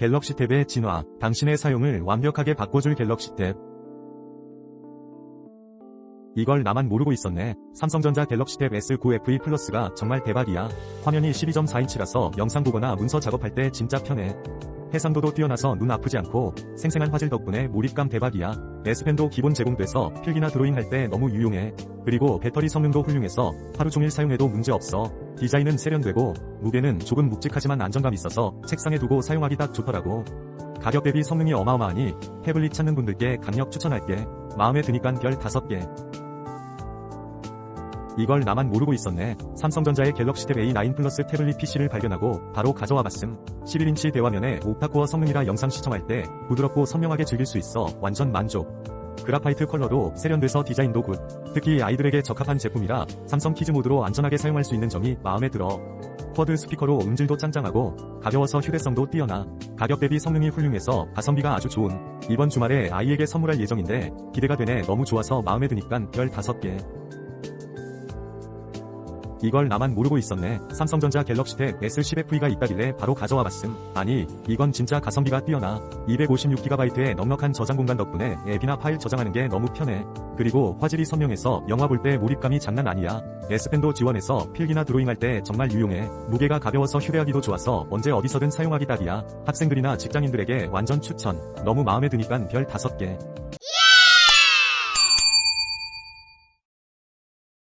갤럭시 탭의 진화, 당신의 사용을 완벽하게 바꿔줄 갤럭시 탭. 이걸 나만 모르고 있었네. 삼성전자 갤럭시 탭 S9 FE 플러스가 정말 대박이야. 화면이 12.4인치라서 영상 보거나 문서 작업할 때 진짜 편해. 해상도도 뛰어나서 눈 아프지 않고 생생한 화질 덕분에 몰입감 대박이야. S펜도 기본 제공돼서 필기나 드로잉 할 때 너무 유용해. 그리고 배터리 성능도 훌륭해서 하루 종일 사용해도 문제 없어. 디자인은 세련되고 무게는 조금 묵직하지만 안정감 있어서 책상에 두고 사용하기 딱 좋더라고. 가격 대비 성능이 어마어마하니 태블릿 찾는 분들께 강력 추천할게. 마음에 드니깐 별 5개. 이걸 나만 모르고 있었네. 삼성전자의 갤럭시 탭 A9 플러스 태블릿 PC를 발견하고 바로 가져와 봤음. 11인치 대화면에 옥타코어 성능이라 영상 시청할 때 부드럽고 선명하게 즐길 수 있어 완전 만족. 그라파이트 컬러도 세련돼서 디자인도 굿. 특히 아이들에게 적합한 제품이라 삼성 키즈 모드로 안전하게 사용할 수 있는 점이 마음에 들어. 쿼드 스피커로 음질도 짱짱하고 가벼워서 휴대성도 뛰어나 가격 대비 성능이 훌륭해서 가성비가 아주 좋은 이번 주말에 아이에게 선물할 예정인데 기대가 되네 너무 좋아서 마음에 드니깐 별 5개 이걸 나만 모르고 있었네. 삼성전자 갤럭시 탭 S10FE가 있다길래 바로 가져와 봤음. 아니, 이건 진짜 가성비가 뛰어나. 256GB의 넉넉한 저장 공간 덕분에 앱이나 파일 저장하는 게 너무 편해. 그리고 화질이 선명해서 영화 볼 때 몰입감이 장난 아니야. S펜도 지원해서 필기나 드로잉 할 때 정말 유용해. 무게가 가벼워서 휴대하기도 좋아서 언제 어디서든 사용하기 딱이야. 학생들이나 직장인들에게 완전 추천. 너무 마음에 드니깐 별 5개.